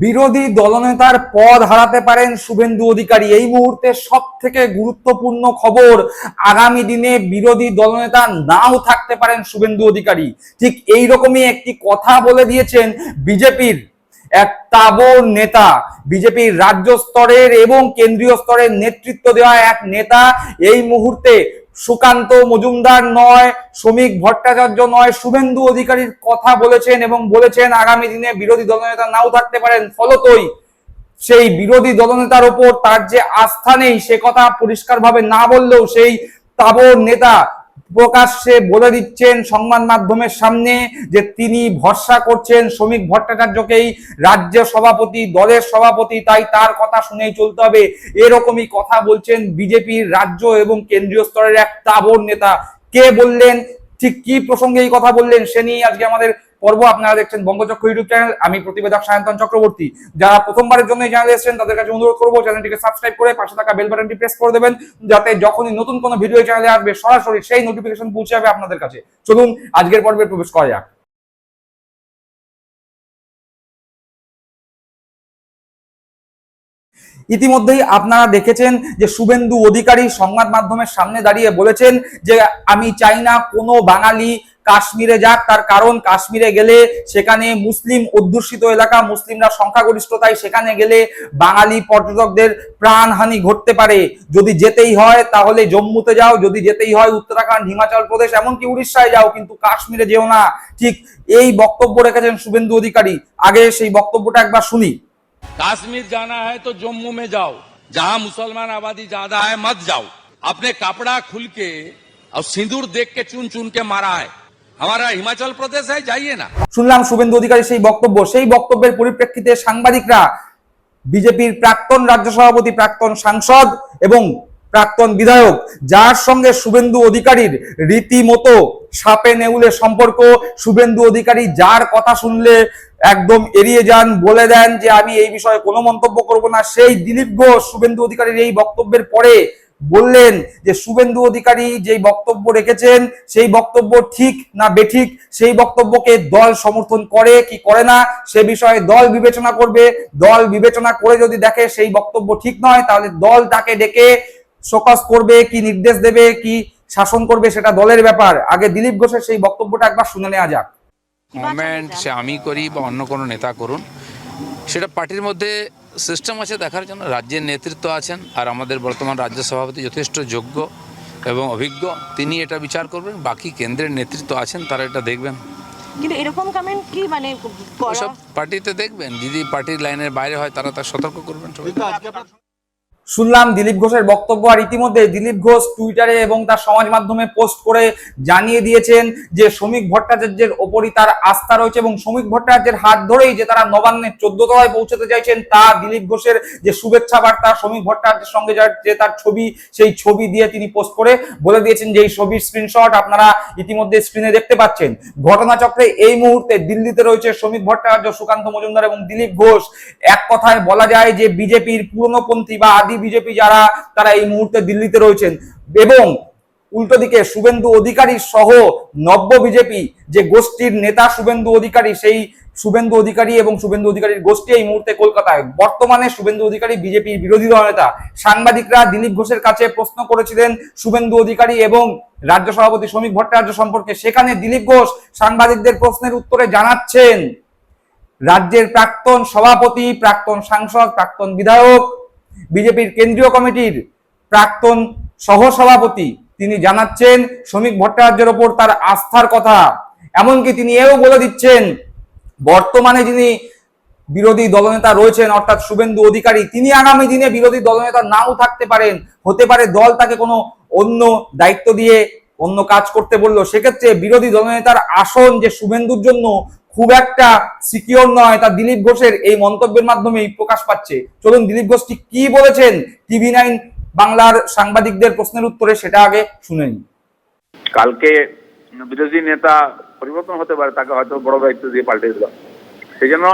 বিরোধী দলনেতার পদ হারাতে পারেন শুভেন্দু অধিকারী। এই মুহূর্তে সব থেকে গুরুত্বপূর্ণ খবর, আগামী দিনে বিরোধী দলনেতা নাও থাকতে পারেন শুভেন্দু অধিকারী। ঠিক এই রকমই একটি কথা বলে দিয়েছেন বিজেপির এক তাবর নেতা। বিজেপির রাজ্য স্তরের এবং কেন্দ্রীয় স্তরের নেতৃত্ব দেওয়া এক নেতা এই মুহূর্তে সুকান্ত মজুমদার নয়, শ্রমিক ভট্টাচার্য নয়, শুভেন্দু অধিকারীর কথা বলেছেন এবং বলেছেন আগামী দিনে বিরোধী দলনেতা নাও থাকতে পারেন। ফলতই সেই বিরোধী দলনেতার ওপর তার যে আস্থা নেই, সে কথা পরিষ্কারভাবে না বললেও সেই তাবর নেতা প্রকাশ্যে বলে দিচ্ছেন সংবাদ মাধ্যমের সামনে যে তিনি ভরসা করছেন শ্রমিক ভট্টাচার্যকেই। রাজ্য সভাপতি, দলের সভাপতি, তাই তার কথা শুনেই চলতে হবে। এরকমই কথা বলছেন বিজেপির রাজ্য এবং কেন্দ্রীয় স্তরের এক তাবর নেতা। কে বললেন? ঠিক কি প্রসঙ্গে এই কথা বললেন? সে নিয়ে আজকে আমাদের পর্ব আপনারা দেখছেন বঙ্গচক্র ইউটিউব চ্যানেল, আমি প্রতিবেদক সায়ন্তন চক্রবর্তী। যারা প্রথমবারের জন্য এই চ্যানেলে এসেছেন, তাদের কাছে অনুরোধ করব, চ্যানেলটিকে সাবস্ক্রাইব করে পাশে থাকা বেল বাটনটি প্রেস করে দেবেন, যাতে যখনই নতুন কোনো ভিডিও চ্যানেলে আসবে, সরাসরি সেই নোটিফিকেশন পৌঁছে যাবে আপনাদের কাছে। চলুন, আজকের পর্বে প্রবেশ করা যাক। ইতিমধ্যেই আপনারা দেখেছেন যে শুভেন্দু অধিকারী সংবাদ মাধ্যমের সামনে দাঁড়িয়ে বলেছেন যে, আমি চাই না কোনো বাঙালি কাশ্মীরে যাক তার কারণ কাশ্মীরে গেলে সেখানে মুসলিম অধ্যুষিত এলাকা মুসলিমরা সংখ্যাগরিষ্ঠতায় সেখানে গেলে বাঙালি পর্যটকদের প্রাণহানি ঘটতে পারে যদি যেতেই হয় তাহলে জম্মুতে যাও যদি যেতেই হয় উত্তরাখণ্ড হিমাচল প্রদেশ এমনকি উড়িষ্যায় যাও কিন্তু কাশ্মীরে যেও না ঠিক এই বক্তব্য রেখেছেন শুভেন্দু অধিকারী আগে সেই বক্তব্যটা একবার শুনি कश्मीर जाना है तो जम्मू में जाओ जहां मुसलमान आबादी ज्यादा है मत जाओ अपने कपड़ा खुल के और सिंदूर देख के चुन चुन के मारा है हमारा हिमाचल प्रदेश है जाइए ना শুনলাম শুভেন্দু অধিকারী সেই বক্তব্য সেই বক্তব্যের পরিপ্রেক্ষিতে সাংবাদিকরা বিজেপির প্রাক্তন রাজ্য সভাপতি প্রাক্তন সাংসদ এবং প্রাক্তন বিধায়ক যার সঙ্গে শুভেন্দু অধিকারীর রীতিমতো সাপে নেউলে সম্পর্ক শুভেন্দু অধিকারী যার কথা শুনলে একদম এড়িয়ে যান বলে দেন যে আমি এই বিষয়ে কোনো মন্তব্য করব না সেই দিলীপ ঘোষ শুভেন্দু অধিকারীর এই বক্তব্যের পরে বললেন যে শুভেন্দু অধিকারী যেই বক্তব্য রেখেছেন, সেই বক্তব্য ঠিক না বেঠিক, সেই বক্তব্যকে দল সমর্থন করে কি করে না, সে বিষয়ে দল বিবেচনা করবে। দল বিবেচনা করে যদি দেখে সেই বক্তব্য ঠিক নয়, তাহলে দল তাকে ডেকে শোকস করবে, কি নির্দেশ দেবে, কি শাসন করবে সেটা দলের ব্যাপার। আগে দিলীপ ঘোষের সেই বক্তব্যটা একবার শুনে নেওয়া যাক। সে আমি করি বা অন্য কোনো নেতা করুন। সেটা পার্টির মধ্যে সিস্টেম আছে দেখার জন্য রাজ্যের নেতৃত্ব আছেন আর আমাদের বর্তমান রাজ্য সভাপতি যথেষ্ট যোগ্য এবং অভিজ্ঞ। তিনি এটা বিচার করবেন বাকি কেন্দ্রের নেতৃত্ব আছেন তারা এটা দেখবেন। কিন্তু এরকম কমেন্ট কি মানে পার্টিতে দেখবেন যদি পার্টির লাইনের বাইরে হয় তারা তার সতর্ক করবেন। সবাই শুনলাম দিলীপ ঘোষের বক্তব্য আর ইতিমধ্যে দিলীপ ঘোষ টুইটারে এবং তার সমাজ মাধ্যমে পোস্ট করে জানিয়ে দিয়েছেন যে শ্রমিক ভট্টাচার্যের ওপরই তার আস্থা রয়েছে এবং শ্রমিক ভট্টাচার্যের হাত ধরেই যে তারা নবান্নের চোদ্দ তলায় পৌঁছতে চাইছেন, তা দিলীপ ঘোষের যে শুভেচ্ছা বার্তা, শ্রমিক ভট্টাচার্যের সঙ্গে যে তার ছবি, সেই ছবি দিয়ে তিনি পোস্ট করে বলে দিয়েছেন যে এই ছবির স্ক্রিনশট আপনারা ইতিমধ্যে স্ক্রিনে দেখতে পাচ্ছেন। ঘটনাচক্রে এই মুহূর্তে দিল্লিতে রয়েছে শ্রমিক ভট্টাচার্য সুকান্ত মজুমদার এবং দিলীপ ঘোষ। এক কথায় বলা যায় যে বিজেপির পুরনোপন্থী বা আদি বিজেপি যারা, তারা এই মুহূর্তে দিল্লিতে রয়েছেন। এবং উল্টো দিকে শুভেন্দু অধিকারী সহ নব্য বিজেপি, যে গোষ্ঠীর নেতা শুভেন্দু অধিকারী, সেই শুভেন্দু অধিকারী এবং শুভেন্দু অধিকারীর গোষ্ঠী এই মুহূর্তে কলকাতায়। বর্তমানে শুভেন্দু অধিকারী বিজেপির বিরোধী দল নেতা। সাংবাদিকরা দিলীপ ঘোষের কাছে প্রশ্ন করেছিলেন শুভেন্দু অধিকারী এবং রাজ্য সভাপতি শ্রমিক ভট্টাচার্য সম্পর্কে। সেখানে দিলীপ ঘোষ সাংবাদিকদের প্রশ্নের উত্তরে জানাচ্ছেন, রাজ্যের প্রাক্তন সভাপতি, প্রাক্তন সাংসদ, প্রাক্তন বিধায়ক বিজেপির কেন্দ্রীয় কমিটির প্রাক্তন সহসভাপতি তিনি জানাচ্ছেন, শ্রমিক ভট্টাচার্যের ওপর তার আস্থার কথা। এমনকি তিনি এও বলে দিচ্ছেন, বর্তমানে যিনি বিরোধী দলনেতা রয়েছেন, অর্থাৎ শুভেন্দু অধিকারী, তিনি আগামী দিনে বিরোধী দলনেতা নাও থাকতে পারেন। হতে পারে দল তাকে কোনো অন্য দায়িত্ব দিয়ে অন্য কাজ করতে বলল, সেক্ষেত্রে বিরোধী দলনেতার আসন যে শুভেন্দুর জন্য খুব একটা সিকিওর নয়, তা দিলীপ ঘোষের এই মন্তব্যের মাধ্যমেই প্রকাশ পাচ্ছে। চলুন দিলীপ ঘোষ ঠিক কি বলেছেন? টিভি নাইন বাংলার সাংবাদিকদের প্রশ্নের উত্তরে সেটা আগে শুনে কালকে বিরোধী নেতা পরিবর্তন হতে পারে, তাকে হয়তো বড় দায়িত্ব দিয়ে পাল্টে দিল। সেই জন্য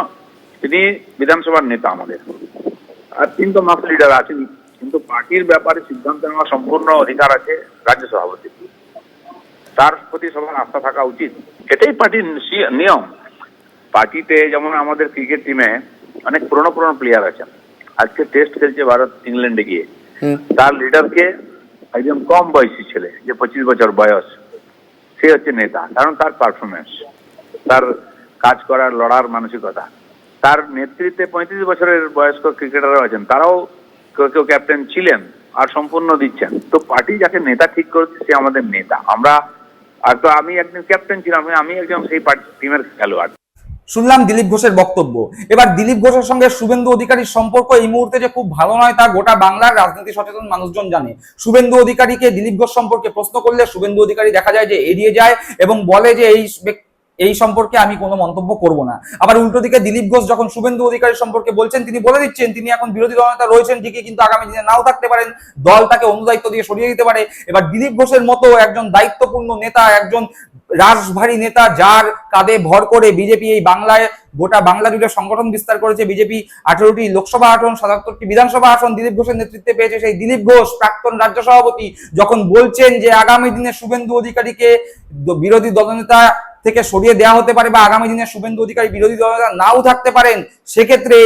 তিনি বিধানসভার নেতা আমাদের। আর তিনি তো মাস লিডার আছেন, কিন্তু পার্টির ব্যাপারে সিদ্ধান্ত নেওয়ার সম্পূর্ণ অধিকার আছে রাজ্য সভাপতি তার প্রতি সবার আস্থা থাকা উচিত। এটাই পার্টির সি- নিয়ম। পার্টিতে যেমন আমাদের ক্রিকেট টিমে অনেক পুরনো পুরনো প্লেয়ার আছেন। আজকে টেস্ট খেলছে ভারত ইংল্যান্ডে গিয়ে। তার লিডারকে একজন কম বয়সী ছেলে যে পঁচিশ বছর বয়স সে হচ্ছে নেতা। কারণ তার পারফরমেন্স তার কাজ করার লড়ার মানসিকতা। তার নেতৃত্বে পঁয়ত্রিশ বছরের বয়স্ক ক্রিকেটাররা আছেন। তারাও কেউ কেউ ক্যাপ্টেন ছিলেন আর সম্পূর্ণ দিচ্ছেন। তো পার্টি যাকে নেতা ঠিক করেছে সে আমাদের নেতা। আমরা আর তো আমি একদিন ক্যাপ্টেন ছিলাম আমি একজন সেই টিমের খেলোয়াড়। শুনলাম দিলীপ ঘোষের বক্তব্য। এবার দিলীপ ঘোষের সঙ্গে শুভেন্দু অধিকারীর সম্পর্ক এই মুহূর্তে যে খুব ভালো নয় তা গোটা বাংলার রাজনীতি সচেতন মানুষজন জানে। শুভেন্দু অধিকারীকে দিলীপ ঘোষ সম্পর্কে প্রশ্ন করলে শুভেন্দু অধিকারী দেখা যায় যে এড়িয়ে যায় এবং বলে যে এই ব্যক্তি- এই সম্পর্কে আমি কোনো মন্তব্য করব না। আবার উল্টো দিকে দিলীপ ঘোষ যখন শুভেন্দু অধিকারী সম্পর্কে বলছেন, তিনি বলে দিচ্ছেন, তিনি এখন বিরোধী দলনেতা রয়েছেন ঠিকই, কিন্তু আগামী দিনে নাও থাকতে পারেন। দল তাকে অন্য দায়িত্ব দিয়ে সরিয়ে দিতে পারে। এবার দিলীপ ঘোষের মতো একজন দায়িত্বপূর্ণ নেতা, একজন রাজভারী নেতা যার কাঁধে ভর করে বিজেপি এই বাংলায় গোটা বাংলা জুড়ে সংগঠন বিস্তার করেছে, বিজেপি আঠেরোটি লোকসভা আসন, সাতাত্তরটি বিধানসভা আসন দিলীপ ঘোষের নেতৃত্বে পেয়েছে সেই দিলীপ ঘোষ, প্রাক্তন রাজ্য সভাপতি, যখন বলছেন যে আগামী দিনে শুভেন্দু অধিকারীকে বিরোধী দলনেতা থেকে সরিয়ে দেওয়া হতে পারে বা আগামী দিনে শুভেন্দু অধিকারী বিরোধী দলনেতা নাও থাকতে পারেন, সেক্ষেত্রে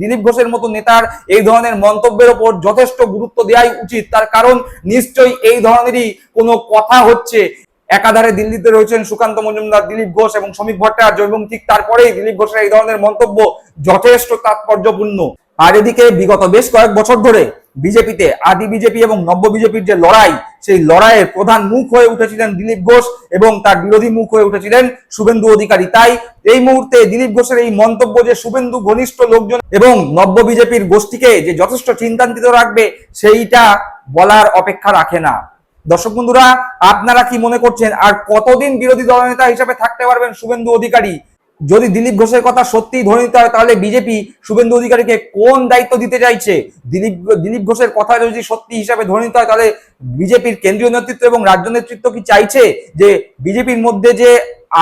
দিলীপ ঘোষের মতো নেতার এই ধরনের মন্তব্যের ওপর যথেষ্ট গুরুত্ব দেওয়াই উচিত। তার কারণ নিশ্চয়ই এই ধরনেরই কোনো কথা হচ্ছে। একাধারে দিল্লিতে রয়েছেন সুকান্ত মজুমদার, দিলীপ ঘোষ এবং শ্রমিক ভট্টাচার্য এবং ঠিক তারপরেই দিলীপ ঘোষের এই ধরনের মন্তব্য যথেষ্ট তাৎপর্যপূর্ণ। আর এদিকে বিগত বেশ কয়েক বছর ধরে বিজেপিতে আদি বিজেপি এবং নব্য বিজেপির যে লড়াই, সেই লড়াইয়ের প্রধান মুখ হয়ে উঠেছিলেন দিলীপ ঘোষ এবং তার বিরোধী মুখ হয়ে উঠেছিলেন শুভেন্দু অধিকারী। তাই এই মুহূর্তে দিলীপ ঘোষের এই মন্তব্য যে শুভেন্দু ঘনিষ্ঠ লোকজন এবং নব্য বিজেপির গোষ্ঠীকে যে যথেষ্ট চিন্তান্বিত রাখবে, সেইটা বলার অপেক্ষা রাখে না। দর্শক বন্ধুরা, আপনারা কি মনে করছেন, আর কতদিন বিরোধী দলনেতা হিসেবে থাকতে পারবেন শুভেন্দু অধিকারী? যদি দিলীপ ঘোষের কথা সত্যি ধরে নিতে হয়, তাহলে বিজেপি শুভেন্দু অধিকারীকে কোন দায়িত্ব দিতে চাইছে? দিলীপ দিলীপ ঘোষের কথা যদি সত্যি হিসাবে ধরে নিতে হয়, তাহলে বিজেপির কেন্দ্রীয় নেতৃত্ব এবং রাজ্য নেতৃত্ব কি চাইছে যে বিজেপির মধ্যে যে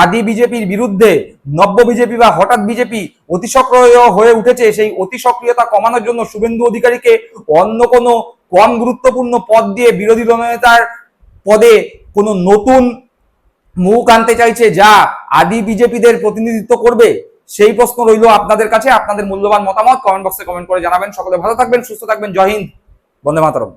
আদি বিজেপির বিরুদ্ধে নব্য বিজেপি বা হঠাৎ বিজেপি অতি সক্রিয় হয়ে উঠেছে, সেই অতি সক্রিয়তা কমানোর জন্য শুভেন্দু অধিকারীকে অন্য কোনো কম গুরুত্বপূর্ণ পদ দিয়ে বিরোধী দলনেতার পদে কোনো নতুন মুখ আনতে চাইছে, যা আদি বিজেপিদের প্রতিনিধিত্ব করবে, সেই প্রশ্ন রইল আপনাদের কাছে। আপনাদের মূল্যবান মতামত কমেন্ট বক্সে কমেন্ট করে জানাবেন। সকলে ভালো থাকবেন, সুস্থ থাকবেন। জয় হিন্দ। বন্দে মাতরম।